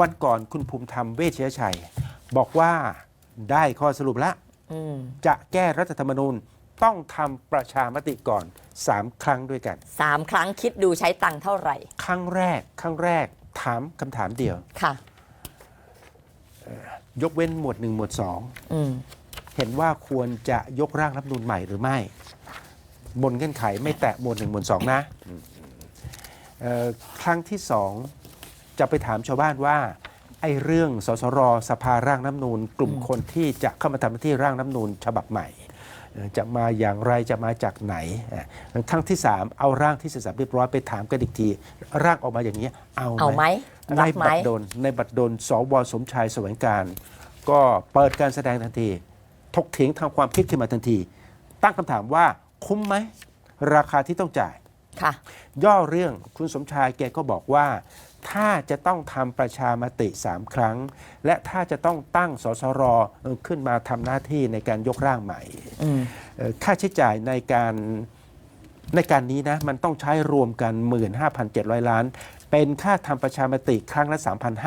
วันก่อนคุณภูมิธรรมเวชยชัย บอกว่าได้ข้อสรุปแล้วอืมจะแก้รัฐธรรมนูญต้องทำประชามติก่อน 3 ครั้งด้วยกัน สามครั้งคิดดูใช้ตังค์เท่าไหร่ครั้งแรก ครั้งแรกถามคำถามเดียว ค่ะ ยกเว้นหมวด 1 หมวด อืม2 เห็นว่าควรจะยกร่างรัฐธรรมนูญใหม่หรือไม่ บนเงื่อนไขไม่แตะหมวด 1 หมวด 2 นะเอ่อครั้งที่ 2 จะไปถามชาวบ้านว่าไอ้เรื่องสสรสภาร่างน้ำนูนกลุ่มคนที่จะเข้ามาทำหน้าที่ร่างน้ำนูนฉบับใหม่เอ่อจะมาอย่างไรจะมาจากไหนเอ่อครั้งที่ 3 เอาร่างที่เสร็จสับเรียบร้อยไปถามกันอีกทีร่างออกมาอย่างนี้ยเอาเอาไหมในรับไหมบัตรดลในบัตรดลสวสมชายแสวงการ ก็เปิดการแสดงทันทีถกเถียงทางความคิดขึ้นมาทันที ตั้งคำถามว่าคุ้มไหมราคาที่ต้องจ่ายค่ะย่อเรื่องคุณสมชายแกก็บอกว่า ถ้าจะต้องทำประชามติสามครั้ง และถ้าจะต้องตั้งสสรเอ่อขึ้นมาทำหน้าที่ในการยกร่างใหม่อืมเอ่อค่าใช้จ่ายในการในการนี้นะมันต้องใช้รวมกัน 15,700 ล้าน เป็นค่าทำประชามติครั้งละ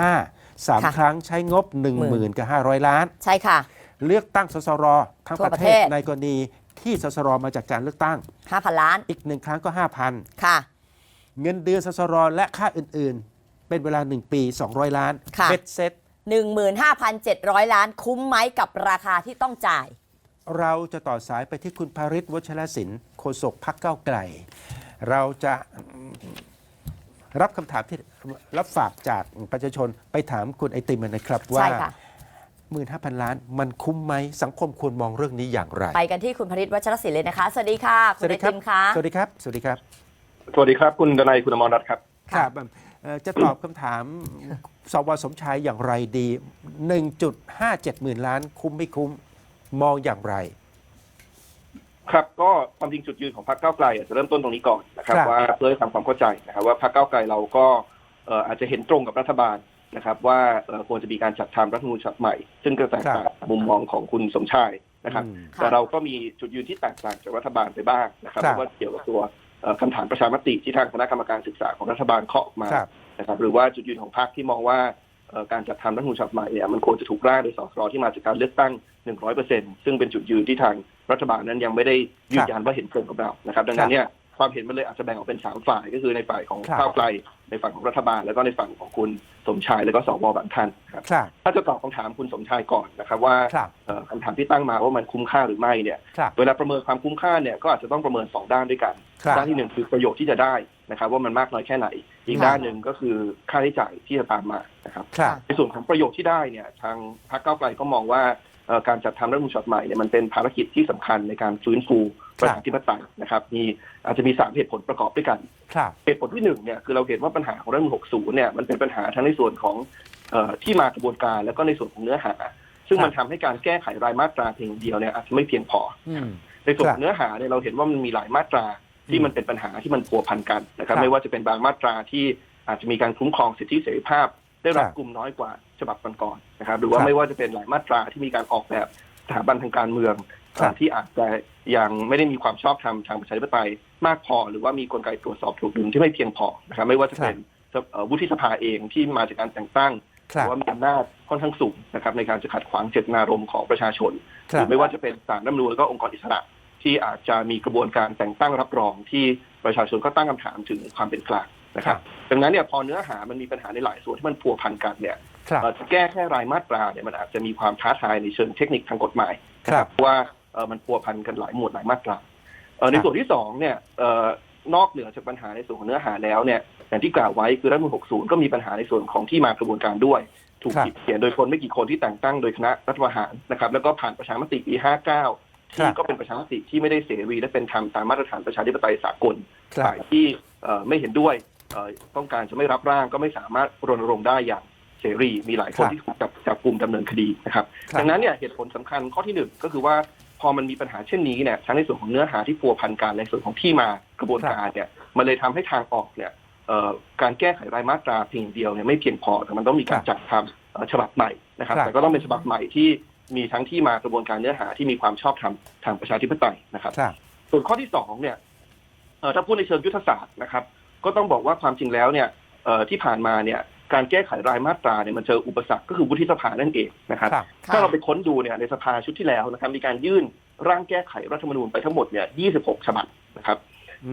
3,500สามค่ะครั้งใช้งบ 10,000กับ500 ล้าน ใช่ค่ะ เลือกตั้งสสรทั้งทั่วประประเทเทศศในกรณีที่สสรมาจากการเลือกตั้ง 5,000 ล้าน อีกหนึ่งครั้งก็ 5,000 ค่ะ เงินเดือนสสรและค่าอื่นๆ เป็นเวลา 1 ปี 200 ล้านค่ะ เบ็ดเซ็ต15,700 ล้านคุ้มไหมกับราคาที่ต้องจ่าย เราจะต่อสายไปที่คุณภริษวัชรศิลป์โฆษกพักเก้าวไกล เราจะรับคำถามที่รับฝากจากประชาชนไปถามคุณไอติมนะครับว่า ใช่ค่ะหมื่นห้าพันล้านมันคุ้มไหมสังคมควรมองเรื่องนี้อย่างไร ไปกันที่คุณพริตวัชรศิลป์เลยนะคะ สวัสดีค่ะ คุณไอติมค่ะสวัสดีครับ สวัสดีครับ สวัสดีครับ คุณดนัยคุณอมรรัตน์ครับ ครับเอ่อ จะตอบคำถามสวสมชายอย่างไรดี 1.57หมื่นล้านคุ้มไม่คุ้มมองอย่างไร ครับก็ความจริงจุดยืนของพรรคก้าวไกลอะจะเริ่มต้นตรงนี้ก่อนนะครับครับว่าเพื่อให้ทำความเข้าใจนะครับว่าพรรคก้าวไกลเราก็เอ่ออาจจะเห็นตรงกับรัฐบาลนะครับ ว่าเอ่อควรจะมีการจัดทำรัฐธรรมนูญฉบับใหม่ ซึ่งก็แตกต่างจากมุมมองของคุณสมชายนะครับอืมค่ะแต่เราก็มีจุดยืนที่แตกต่างจากรัฐบาลไปบ้างนะครับครับเพราะว่าเกี่ยวกับตัวเอ่อ คำถามประชามติที่ทางคณะกรรมการศึกษาของรัฐบาลเคาะออกมาครับนะครับหรือว่าจุดยืนของพรรคที่มองว่าเอ่อการจัดทำรัฐธรรมนูญฉบับใหม่เนี่ยมันควรจะถูกร่างโดยสสรที่มาจากการเลือกตั้ง 100%ซึ่งเป็นจุดยืนที่ทางรัฐบาลนั้นยังไม่ได้ยืนยันว่าเห็นตรงกับเรานะครับ ดังนั้นเนี่ย ความเห็นมันเลยอาจจะแบ่งออกเป็นสามฝ่าย ก็คือในฝ่ายของครับก้าวไกล ในฝั่งของรัฐบาล แล้วก็ในฝั่งของคุณสมชายแล้วก็สวบางท่านครับครับถ้าจะตอบคำถามคุณสมชายก่อนนะครับว่าครับเอ่อคำถามที่ตั้งมาว่ามันคุ้มค่าหรือไม่เนี่ยครับเวลาประเมินความคุ้มค่าเนี่ยก็อาจจะต้องประเมินสองด้านด้วยกันครับด้านที่หนึ่งคือประโยชน์ที่จะได้นะครับว่ามันมากน้อยแค่ไหน อีกครับด้านหนึ่งก็คือค่าใช้จ่ายที่จะตามมานะครับครับในส่วนของประโยชน์ที่ได้เนี่ยทางพรรคก้าวไกลก็มองว่าเอ่อ การจัดทำรัฐธรรมนูญฉบับใหม่เนี่ยมันเป็นภารกิจที่สำคัญในการฟื้นฟูประชาธิปไตยนะครับ มีอาจจะมีสามเหตุผลประกอบด้วยกันครับเหตุผลที่หนึ่งเนี่ยคือเราเห็นว่าปัญหาของรัฐธรรมนูญ60 เนี่ยมันเป็นปัญหาทั้งในส่วนของเอ่อที่มากระบวนการแล้วก็ในส่วนของเนื้อหา ซึ่งครับมันทำให้การแก้ไขรายมาตราเพียงเดียวเนี่ยอาจจะไม่เพียงพออืมในส่วนคขรับองเนื้อหาเนี่ยเราเห็นว่ามันมีหลายมาตราที่มันเป็นปัญหาที่มันพัวพันกันนะครับครับไม่ว่าจะเป็นบางมาตราที่อาจจะมีการคุ้มครองสิทธิเสรีภาพ ได้รับครับกลุ่มน้อยกว่าฉบับก่อนๆนะครับ หรือว่าครับไม่ว่าจะเป็นหลายมาตราที่มีการออกแบบสถาบันทางการเมืองครับที่อาจจะยังไม่ได้มีความชอบธรรมทางประชาธิปไตยมากพอ หรือว่ามีกลไกตรวจสอบถูกดุลที่ไม่เพียงพอนะครับ ไม่ว่าจะเป็นเอ่อวุฒิสภาเองที่มาจากการแต่งตั้งคหรับรือว่ามีอำนาจค่อนข้างสูงนะครับในการจะขัดขวางเจตนารมณ์ของประชาชนคหรัรืบอไม่ว่าจะเป็นศาลรัฐธรรมนูญแล้วก็องค์กรอิสระที่อาจจะมีกระบวนการแต่งตั้งรับรองที่ประชาชนก็ตั้งคำถามถึงความเป็นกลาง นะครับดังนั้นเนี่ยพอเนื้อหามันมีปัญหาในหลายส่วนที่มันพัวพันกันเนี่ยครับเอ่อจะแก้แค่รายมาตราเนี่ยมันอาจจะมีความท้าทายในเชิงเทคนิคทางกฎหมายครับเพราะว่าเอ่อมันพัวพันกันหลายหมวดหลายมาตราเอ่อในส่วนที่สองเนี่ยเอ่อนอกเหนือจากปัญหาในส่วนของเนื้อหาแล้วเนี่ยอย่างที่กล่าวไว้คือรัฐธรรมนูญ60 ก็มีปัญหาในส่วนของที่มากระบวนการด้วย ถูกครับเขียนโดยคนไม่กี่คนที่แต่งตั้งโดยคณะรัฐประหารนะครับ แล้วก็ผ่านประชามติปี 59 ที่ก็เป็นประชามติที่ไม่ได้เสรีและเป็นธรรมตามมาตรฐานประชาธิปไตยสากลครับฝ่ายที่เอ่อไม่เห็นด้วยเอ่อ ต้องการจะไม่รับร่างก็ไม่สามารถรณรงค์ได้อย่างเสรีมีหลายคนครับที่ถูกจับจับกลุ่มดำเนินคดีนะครับครับดังนั้นเนี่ยเหตุผลสำคัญข้อที่หนึ่งก็คือว่าพอมันมีปัญหาเช่นนี้เนี่ยทั้งในส่วนของเนื้อหาที่พัวพันกันในส่วนของที่มากระบวนการเนี่ยมันเลยทำให้ทางออกเนี่ยเอ่อการแก้ไขรายมาตราเพียงเดียวเนี่ยไม่เพียงพอแต่มันต้องมีการจัดทำเอ่อฉบับใหม่นะครับครับ แต่ก็ต้องเป็นฉบับใหม่ที่มีทั้งที่มากระบวนการเนื้อหาที่มีความชอบธรรมทางประชาธิปไตยนะครับครับส่วนข้อที่สองเนี่ยเอ่อถ้าพูดในเชิงยุทธศาสตร์นะครับ ก็ต้องบอกว่าความจริงแล้วเนี่ยเอ่อที่ผ่านมาเนี่ยการแก้ไขรายมาตราเนี่ยมันเจออุปสรรคก็คือวุฒิสภานั่นเองนะครับครับค่ะถ้าเราไปค้นดูเนี่ยในสภาชุดที่แล้วนะครับมีการยื่นร่างแก้ไขรัฐธรรมนูญไปทั้งหมดเนี่ย 26 ฉบับนะครับ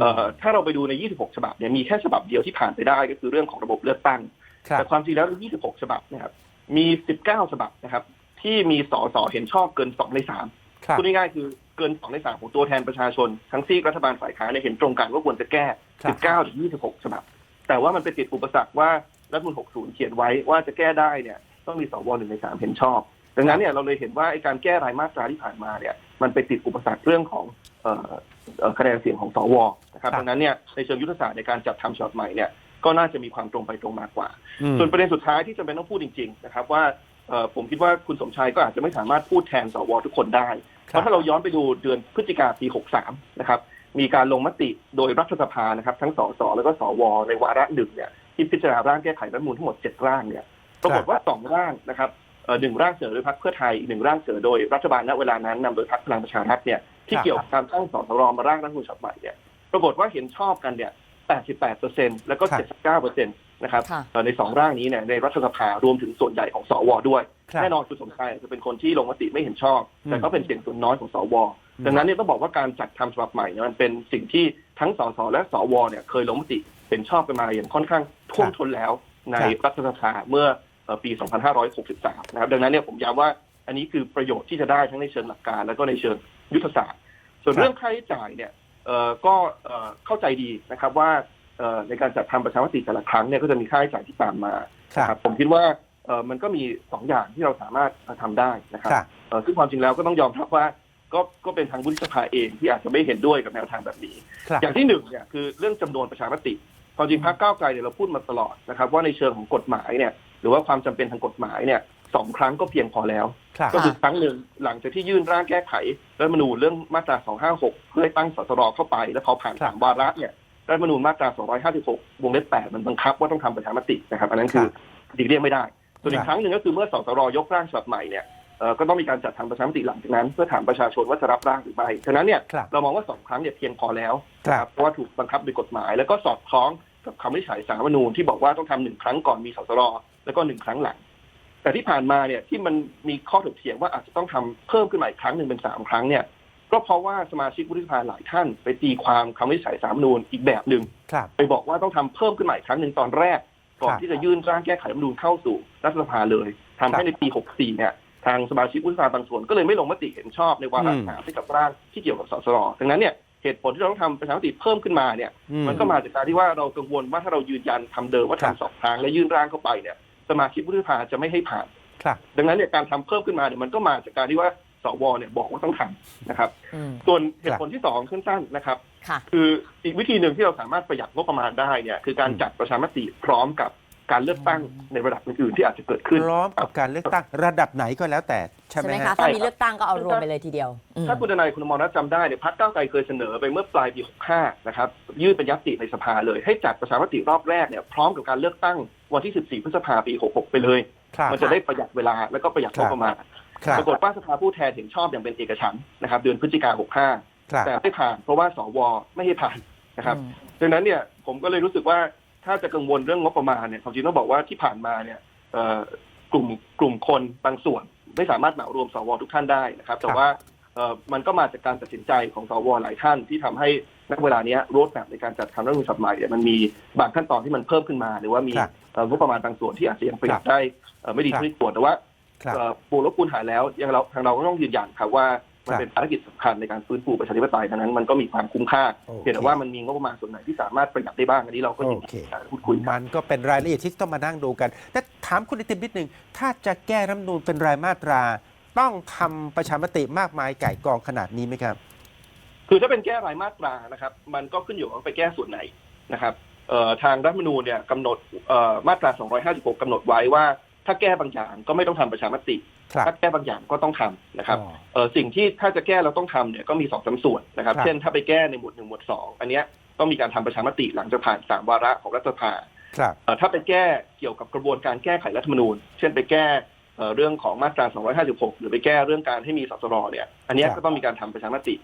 เอ่อถ้าเราไปดูใน 26 ฉบับเนี่ยมีแค่ฉบับเดียวที่ผ่านไปได้ก็คือเรื่องของระบบเลือกตั้งครับแต่ความจริงแล้วใน 26 ฉบับนะครับมี 19 ฉบับนะครับที่มีสสเห็นชอบเกิน 2 ใน3ครับพูดง่ายๆคือ เกิน2ใน3ของตัวแทนประชาชน ทั้งซีกรัฐบาลฝ่ายค้านเนี่ยเห็นตรงกันว่าควรจะแก้ครับ19ถึง26 ฉบับ แต่ว่ามันไปติดอุปสรรคว่ารัฐธรรมนูญ60 เขียนไว้ว่าจะแก้ได้เนี่ยต้องมีสวหนึ่งในสามเห็นชอบ ดังนั้นเนี่ยเราเลยเห็นว่าไอ้การแก้รายมาตราที่ผ่านมาเนี่ยมันไปติดอุปสรรคเรื่องของเอ่อเอ่อคะแนนเสียงของสวนะครับครับดังนั้นเนี่ยในเชิงยุทธศาสตร์ในการจัดทำฉบับใหม่เนี่ยก็น่าจะมีความตรงไปตรงมากกว่าอืมส่วนประเด็นสุดท้ายที่จำเป็นต้องพูดจริง ๆ นะครับว่าเอ่อผมคิดว่าคุณสมชายก็อาจจะไม่สามารถพูดแทนสวทุกคนได้เพ ราะถ้าเราย้อนไปดูเดือนพฤศจิกาปี63นะครับมีการลงมติโดยรัฐสภานะครับทั้งสสแล้วก็สวในวาระหนึ่งเนี่ยที่พิจารณาร่างแก้ไขรัฐธรรมนูญทั้งหมด 7 ร่างเนี่ยปรากฏว่าสองร่างนะครับเอ่อหนึ่งร่างเสนอโดยพรรคเพื่อไทยอีกหนึ่งร่างเสนอโดยรัฐบาลณเวลานั้นนำโดยพรรคพลังประชารัฐเนี่ยที่ครับเกี่ยวกับการตั้งสสรมาร่างรัฐธรรมนูญฉบับใหม่เนี่ยปรากฏว่าเห็นชอบกันเนี่ย 88เปอร์เซ็นต์แล้วก็ครับ79เปอร์เซ็ นต์นะครับค่ะเอ่อในสองร่างนี้เนี่ยในรัฐสภารวมถึงส่วนใหญ่ของสวด้วยครับแน่นอนคุณสมชายจะเป็นคนที่ลงมติไม่เห็นชอบอืมแต่ก็เป็นเสียงส่วนน้อยของสวอืมดังนั้นเนี่ยต้องบอกว่าการจัดทำฉบับใหม่เนี่ยมันเป็นสิ่งที่ทั้งสสและสวเนี่ยเคยลงมติเห็นชอบกันมาอย่างค่อนข้างท่วมท้นแล้วในรัฐสภาเมื่อเอ่อปี 2563 นะครับ ดังนั้นเนี่ยผมย้ำว่าอันนี้คือประโยชน์ที่จะได้ทั้งในเชิงหลักการ แล้วก็ในเชิงยุทธศาสตร์ ส่วนเรื่องค่าใช้จ่ายเนี่ยเอ่อก็เอ่อเข้าใจดีนะครับว่าเอ่อ ในการจัดทำประชามติแต่ละครั้งเนี่ยก็จะมีค่าใช้จ่ายที่ตามมาครับนะครับผมคิดว่าเอ่อมันก็มีสองอย่างที่เราสามารถทำได้นะครับครับเอ่อซึ่งความจริงแล้วก็ต้องยอมรับว่าก็ก็เป็นทางวุฒิสภาเองที่อาจจะไม่เห็นด้วยกับแนวทางแบบนี้ครับอย่างที่หนึ่งเนี่ยคือเรื่องจำนวนประชามติความจริงพรรคก้าวไกลเนี่ยเราพูดมาตลอดนะครับว่าในเชิงของกฎหมายเนี่ยหรือว่าความจำเป็นทางกฎหมายเนี่ยสองครั้งก็เพียงพอแล้วครับก็คือครั้งหนึ่งหลังจากที่ยื่นร่างแก้ไขรัฐธรรมนูญเรื่องมาตรา 256 เพื่อให้ตั้งสสรเข้าไป แล้วพอผ่านครับสามวาระเนี่ย รัฐธรรมนูญมาตรา 256 วงเล็บ 8 มันบังคับว่าต้องทำประชามตินะครับ อันนั้นคือหลีกเลี่ยงไม่ได้ ส่วนอีครักบครั้งหนึ่งก็คือเมื่อสสรยกร่างฉบับใหม่เนี่ยเอ่อก็ต้องมีการจัดทำประชามติหลังจากนั้น เพื่อถามประชาชนว่าจะรับร่างหรือไม่ฉะนั้นเนี่ยครับเรามองว่าสองครั้งเนี่ยเพียงพอแล้วครับเพราะว่าถูกบังคับโดยกฎหมาย แล้วก็สอดคล้องกับคำวินิจฉัยสารรัฐธรรมนูญที่บอกว่าต้องทำหนึ่งครั้งก่อนมีสสรแล้วก็หนึ่งครั้งหลัง แต่ที่ผ่านมาเนี่ยที่มันมีข้อถกเถียงว่าอาจจะต้องทำเพิ่มขึ้นมาอีกครั้งหนึ่งเป็นสามครั้งเนี่ย ก็เพราะว่าสมาชิกวุฒิสภาหลายท่านไปตีความคำวินิจฉัยสารรัฐธรรมนูญอีกแบบหนึ่งครับไปบอกว่าต้องทำเพิ่มขึ้นมาอีกครั้งหนึ่งตอนแรก ก่อนครับที่จะยื่นร่างแก้ไขรัฐธรรมนูญเข้าสู่รัฐสภาเลยทำให้ในปี 64 เนี่ย ทางสมาชิกวุฒิสภาบางส่วนก็เลยไม่ลงมติเห็นชอบในวาระอืมสามให้กับร่างที่เกี่ยวกับสสรดังนั้นเนี่ยเหตุผลที่เราต้องทำประชามติเพิ่มขึ้นมาเนี่ยอืมันก็มาจากการที่ว่าเรากังวลว่าถ้าเรายืนยันทำเดิมว่าครับทำสองครั้งและยื่นร่างเข้าไปเนี่ย สมาชิกวุฒิสภาจะไม่ให้ผ่านครับดังนั้นเนี่ยการทำเพิ่มขึ้นมาเนี่ยมันก็มาจากการที่ว่า สวเนี่ยบอกว่าต้องทำนะครับ อืมส่วนเหตุผลที่สองสั้นๆนะครับ ค่ะ คืออีกวิธีหนึ่งที่เราสามารถประหยัดงบประมาณได้เนี่ยคือการอืมจัดประชามติพร้อมกับการเลือกตั้งในระดับอื่นๆที่อาจจะเกิดขึ้น พร้อมกับการเลือกตั้งระดับไหนก็แล้วแต่ใช่ใช่ไหไหมมฮะคะถ้ามีเลือกตั้งก็เอารวมไปเลยทีเดียวอืม ถ้าคุณทนายคุณอมรรัตน์จำได้เนี่ยพรรคก้าวไกลเคยเสนอไปเมื่อปลายปี 65 นะครับ ยื่นเป็นยัตติในสภาเลย ให้จัดประชามติรอบแรกเนี่ยพร้อมกับการเลือกตั้งวันที่ 14 พฤษภาปี 66 ไปเลย ครับ มันจะได้ประหยัดเวลาแล้วก็ประหยัดงบประมาณครับ ปรากฏว่าสภาผู้แทนเห็นชอบอย่างเป็นเอกฉันท์นะครับ เดือนพฤศจิกา65ครับแต่ไม่ผ่านเพราะว่าสวไม่ให้ผ่านนะครับอืมดังนั้นเนี่ยผมก็เลยรู้สึกว่าถ้าจะกังวลเรื่องงบประมาณเนี่ยความจริงต้องบอกว่าที่ผ่านมาเนี่ยเอ่อกลุ่มกลุ่มคนบางส่วน ไม่สามารถเหมารวมสวทุกท่านได้นะครับ แต่ว่าเอ่อมันก็มาจากการตัดสินใจของสวหลายท่านที่ทำให้ณเวลาเนี้รถแบบในการจัดทำรัฐธรรมนูญฉบับใหม่เนี่ยมันมีบางขั้นตอนที่มันเพิ่มขึ้นมา หรือว่ามีครับเอ่องบประมาณบางส่วนที่อาจจะยังประหยัดครับได้เอ่อไม่ดีครับเท่าที่ควรแต่ว่าครั บเอ่อปูรบคูณหายแล้วยังเราทางเราก็ต้องยืนยันครับว่ามันครับเป็นภารกิจสำคัญในการฟื้นฟูประชาธิปไตยดังนั้นมันก็มีความคุ้มค่าโอเคเพียงแต่ว่ามันมีงบประมาณส่วนไหนที่สามารถประหยัดได้บ้างอันนี้เราก็ยินโอดีเคจะพูดคุยกันมันก็เป็นรายละเอียดที่ต้องมานั่งดูกัน แต่ถามคุณไอติมนิดหนึ่งถ้าจะแก้รัฐธรรมนูญเป็นรายมาตรา ต้องทำประชามติมากมายไก่กองขนาดนี้ไหมครับ คือถ้าเป็นแก้รายมาตรานะครับ มันก็ขึ้นอยู่กับว่าไปแก้ส่วนไหนนะครับเอ่อทางรัฐธรรมนูญเนี่ยกำหนดเอ่อมาตรา 256กำหนดไว้ว่า ถ้าแก้บางอย่างก็ไม่ต้องทำประชามติครับถ้าแก้บางอย่างก็ต้องทำนะครับอ๋อเอ่อสิ่งที่ถ้าจะแก้เราต้องทำเนี่ยก็มีสองสามส่วนนะครับครับ เช่นถ้าไปแก้ในหมวดหนึ่งหมวดสองอันเนี้ยต้องมีการทำประชามติหลังจากผ่านสามวาระของรัฐสภาครับเอ่อถ้าไปแก้เกี่ยวกับกระบวนการแก้ไขรัฐธรรมนูญ เช่นไปแก้เอ่อเรื่องของมาตรา 256 หรือไปแก้เรื่องการให้มีสสรเนี่ย อันเนี้ยครับก็ต้องมีการทำประชามติ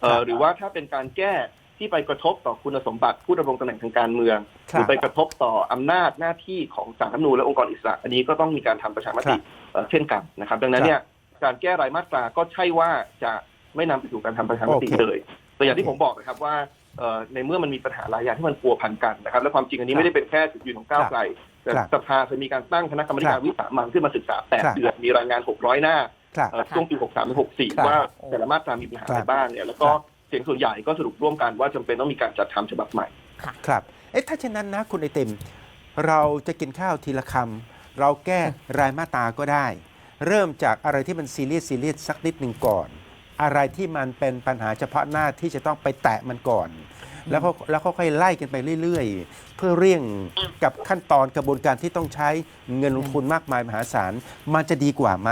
เอ่อครับหรือว่าถ้าเป็นการแก้ที่ไปกระทบต่อคุณสมบัติผู้ดำรงตำแหน่งทางการเมือง หครัรืบอไปกระทบต่ออำนาจหน้าที่ของสารรัฐธรรมนูญและองค์กรอิสระ อันนี้ก็ต้องมีการทำประชามครัติบเอ่อเช่นกันนะครับ ดังนั้นเนี่ยการแก้รายมาตราก็ใช่ว่าจะไม่นำไปสู่การทำประชามติโอเคเลยแต่อย่างที่โอผเคมบอกนะครับว่าเอ่อในเมื่อมันมีปัญหาหลายอย่างที่มันพัวพันกันนะครับ และความจริงอันนี้ไม่ได้เป็นแค่จุดยืนของก้าวไกลแต่ครับสภาเคยมีการตั้งคณะกรรมครัการบวิสามันขึ้นมาศึกษาแปดครับเดือนมีรายงาน 600 หน้าครับเอ่อช่วงปี 63ถึงครับ64 ว่าแต่ละมาตรามีปัญหาอะไรบ้างเนี่ยแล้วก็ครับเสียงส่วนใหญ่ก็สรุปร่วมกันว่าจำเป็นต้องมีการจัดทำฉบับใหม่ครับ เอ๊ะถ้าเช่นนั้นนะคุณไอติม เราจะกินข้าวทีละคำเราแก้รายมาตราก็ได้ เริ่มจากอะไรที่มันซีเรียสซีเรียสสักนิดหนึ่งก่อน อะไรที่มันเป็นปัญหาเฉพาะหน้าที่จะต้องไปแตะมันก่อน แล้วก็แล้วค่อยๆไล่กันไปเรื่อยๆ เพื่อเร่ยงกับขั้นตอนกระบวนการที่ต้องใช้เงินลงทุนมากมายมหาศาลมันจะดีกว่าไหม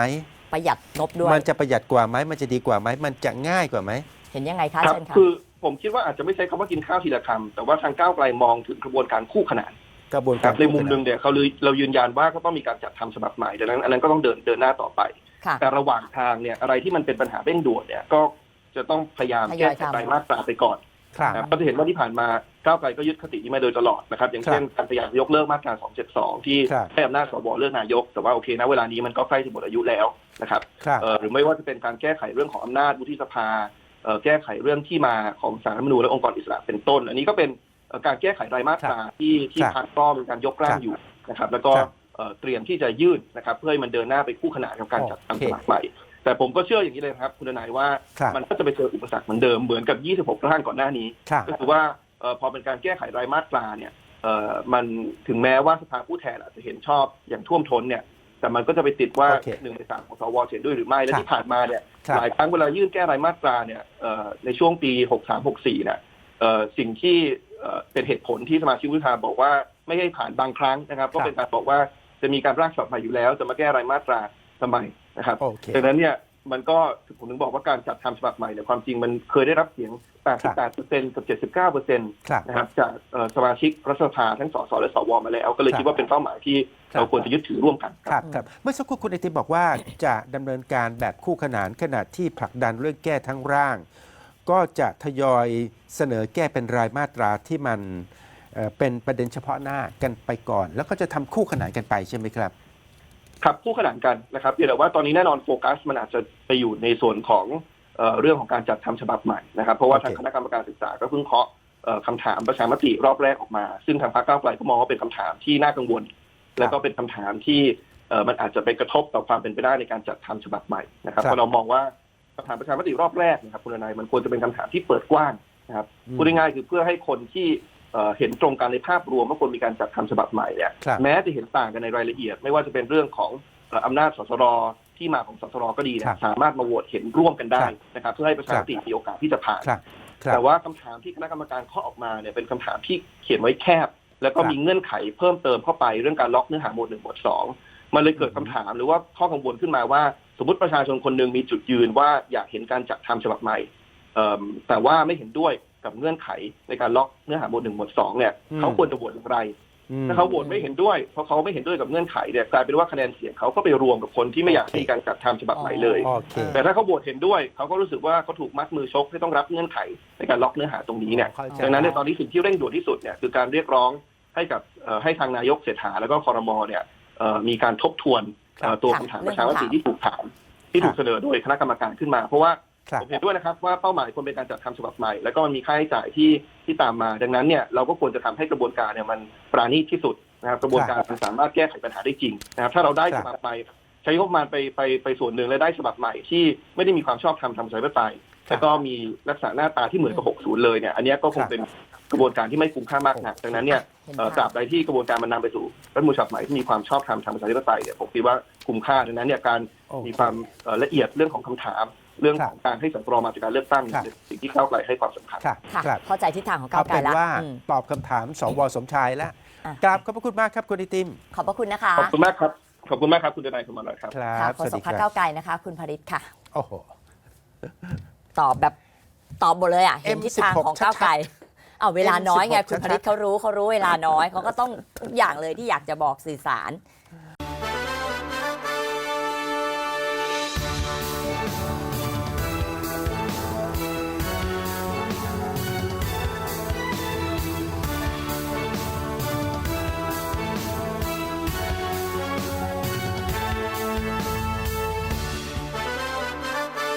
ประหยัดงบด้วย มันจะประหยัดกว่าไหมมันจะดีกว่าไหมมันจะง่ายกว่าไหมเห็นยังไงคะครับเชิญค่ะคือ ผมคิดว่าอาจจะไม่ใช้คำว่ากินข้าวทีละคำแต่ว่าทางก้าวไกลมองถึงกระบวนการคู่ขนานกระบวนคการรับในมุมหนึ่งเนี่ยเขาเลยเรายืนยันว่าก็ต้องมีการจัดทำฉบับใหม่ดังนั้นอันนั้นก็ต้องเดินเดินหน้าต่อไปค่ะแต่ระหว่างทางเนี่ยอะไรที่มันเป็นปัญหาเร่งด่วนเนี่ยก็จะต้องพยายามทยแก้อยไขทำรายมาตราไปก่อนครับนะครับก็จะเห็นว่าที่ผ่านมาก้าวไกลก็ยึดคตินี้มาโดยตลอดนะครับ อย่างเช่นการพยายามยกเลิกมาตรา 272 ที่ครับให้อำนาจสวเลือกนายก แต่ว่าโอเคนะเวลานี้มันก็ใกล้จะหมดอายุแล้วนะครับครับเอ่อหรือไม่ว่าจะเป็นการแก้ไขเรื่องของอำนาจวุฒิสภาเอ่อ แก้ไขเรื่องที่มาของสารรัฐธรรมนูญและองค์กรอิสระเป็นต้น อันนี้ก็เป็นเอ่อการแก้ไขรายมาตราที่ที่ครับพรรคก็มีการยกร่างอยู่นะครับ แล้วก็ครับเอ่อเตรียมที่จะยื่นนะครับ เพื่อให้มันเดินหน้าไปคู่ขนานกับการจัดโอเคทำฉบับใหม่แต่ผมก็เชื่ออย่างนี้เลยครับ คุณนายว่าครับมันก็จะไปเจออุปสรรคเหมือนเดิมเหมือนกับ 26 ร่างก่อนหน้านี้ครับก็คือว่าเอ่อพอเป็นการแก้ไขรายมาตราเนี่ยเอ่อมันถึงแม้ว่าสภาผู้แทนอาจจะเห็นชอบอย่างท่วมท้นเนี่ย แต่มันก็จะไปติดว่าโอเคหนึ่งในสามของสวเห็นด้วยหรือไม่และครับที่ผ่านมาเนี่ยครับ หลายครั้งเวลายื่นแก้รายมาตราเนี่ยเอ่อในช่วงปี63-64เนี่ยเอ่อสิ่งที่เอ่อเป็นเหตุผลที่สมาชิกวุฒิสภาบอกว่าไม่ให้ผ่านบางครั้งนะครับ ก็เป็นการบอกว่าจะมีการร่างฉบับใหม่อยู่แล้ว จะมาแก้รายมาตราทำไมนะครับ โอเค ดังนั้นเนี่ยมันก็ผมถึงบอกว่าการจัดทำฉบับใหม่เนี่ยความจริงมันเคยได้รับเสียง 88%กับ 79%ครับนะครับจากเอ่อสมาชิกรัฐสภาทั้งสสและสวมาแล้ว ก็เลยครับคิดว่าเป็นเป้าหมายที่ครับเราควรจะยึดถือร่วมกันครับครับเมื่อสักครู่คุณไอติมบอกว่าจะดำเนินการแบบคู่ขนานขณะที่ผลักดันเรื่องแก้ทั้งร่าง ก็จะทยอยเสนอแก้เป็นรายมาตราที่มันเอ่อเป็นประเด็นเฉพาะหน้ากันไปก่อน แล้วก็จะทำคู่ขนานกันไปใช่ไหมครับครับคู่ขนานกันนะครับเพียงแต่ว่าตอนนี้แน่นอนโฟกัสมันอาจจะไปอยู่ในส่วนของ เอ่อเรื่องของการจัดทำฉบับใหม่นะครับเพราะว่าโอเคทางคณะกรรมการศึกษาก็เพิ่งเคาะเอ่อคำถามประชามติรอบแรกออกมา ซึ่งทางพรรคก้าวไกลก็มองว่าเป็นคำถามที่น่ากังวล แล้วก็เป็นคำถามที่เอ่อมันอาจจะไปกระทบต่อความเป็นไปได้ในการจัดทำฉบับใหม่นะครับครับเพราะเรามองว่าคำถามประชามติรอบแรกนะครับคุณนายมันควรจะเป็นคำถามที่เปิดกว้างนะครับอืมพูดง่ายๆคือเพื่อให้คนที่เอ่อเห็นตรงกันในภาพรวมว่าควรมีการจัดทำฉบับใหม่เนี่ยครับแม้จะเห็นต่างกันในรายละเอียด ไม่ว่าจะเป็นเรื่องของเอ่ออำนาจสสร ที่มาของสสรก็ดีเนครัยบสามารถมาโหวตเห็นร่วมกันได้ครับนะครับ เพื่อให้ประชามติมีโอกาสที่จะผ่าน ครับครับ แต่ว่าคำถามที่คณะกรรมการข้อออกมาเนี่ยเป็นคำถามที่เขียนไว้แคบ แล้วก็ครับมีเงื่อนไขเพิ่มเติมเข้าไปเรื่องการล็อกเนื้อหาหมวดหนึ่งหมวดสองมันเลยเกิดคำถามหรือว่าข้อกังวลขึ้นมาว่า สมมติประชาชนคนหนึ่งมีจุดยืนว่าอยากเห็นการจัดทำฉบับใหม่เอิ่มแต่ว่าไม่เห็นด้วยกับเงื่อนไขในการล็อกเนื้อหาหมวดหนึ่งหมวดสองเนี่ยอืม เขาควรจะโหวตอย่างไรอืม ถ้าเขาโหวตไม่เห็นด้วยเพราะเขาไม่เห็นด้วยกับเงื่อนไขเนี่ยกลายเป็นว่าคะแนนเสียงเขาก็ไปรวมกับคนที่ไม่อยากให้มีการจัดทำฉบับใหม่เลยโอเคแต่ถ้าเขาโหวตเห็นด้วยเขาก็รู้สึกว่าเขาถูกมัดมือชกให้ต้องรับเงื่อนไขในการล็อกเนื้อหาตรงนี้เนี่ยเข้าใจดังนั้นในยตอนนี้สิ่งที่เร่งด่วนที่สุดเนี่ยคือการเรียกร้องให้กับเอ่อให้ทางนายกเศรษฐาแล้วก็คอรมอเนี่ยเอ่อมีการทบทวนเอ่อตัวค่ะคำถามเรื่ปองระชามติคำถามที่ถูกถามที่ถูกเสนอโดยคณะกรรมการขึ้นมา เพราะว่าครับ ผมเห็นด้วยนะครับว่าเป้าหมายควรเป็นการจัดทำฉบับใหม่ แล้วก็มันมีค่าใช้จ่ายที่ที่ตามมา ดังนั้นเนี่ยเราก็ควรจะทำให้กระบวนการเนี่ยมันปราณีตที่สุดนะครับ กระบวนการมันสามารถแก้ไขปัญหาได้จริงนะครับ ถ้าเราได้ครัฉบบับใหม่ใช้งบประมาณไปไปไปส่วนหนึ่งและได้ฉบับใหม่ที่ไม่ได้มีความชอบธรรมทางประชาธิปไตยแล้วก็มีลักษณะหน้าตาที่เหมือนกับ 60 เลยเนี่ย อันเนี้ยก็คงเป็นกระบวนการที่ไม่คุ้มค่ามากนักดังนั้นเนี่ยเห็นเอ่อภาพตราบใดที่กระบวนการมันนำไปสู่รัฐธรรมนูญฉบับใหม่ที่มีความชอบธรรมทางประชาธิปไตยเนี่ยผมคิดว่าคุ้มค่าดังนั้นเนี่ยการโอเคมีความเอ่อละเอียดเรื่องของคำถาม เรื่องของการให้สตรมาจากการเลือกตั้งครับ เป็นสิ่งที่ก้าวไกลให้ความสำคัญครับค่ะครับเข้าใจทิศทางของก้าเอาวไกลเป็นแล้วว่าอืม ตอบคำถามสวสมชายแล้วอะ กราบขอบพระคุณมากครับคุณไอติมขอบพระคุณนะคะขอบคุณมากครับ ขอบคุณมากครับคุณทนายคุณหมอเลยครับครัค่ะบโฆสวัสษกดีพรรคครัก้าบวไกลนะคะ คุณผริตค่ะ โอ้โห ตอบแบบตอบหมดเลยอะ เห็น M16 ทิศทางของชัดๆก้าวไกลเอาเวลาน้อยไง M16 คุณชัดๆผริตเขารู้เขารู้เวลาน้อยเขาก็ต้องทุกอย่างเลยที่อยากจะบอกสื่อสาร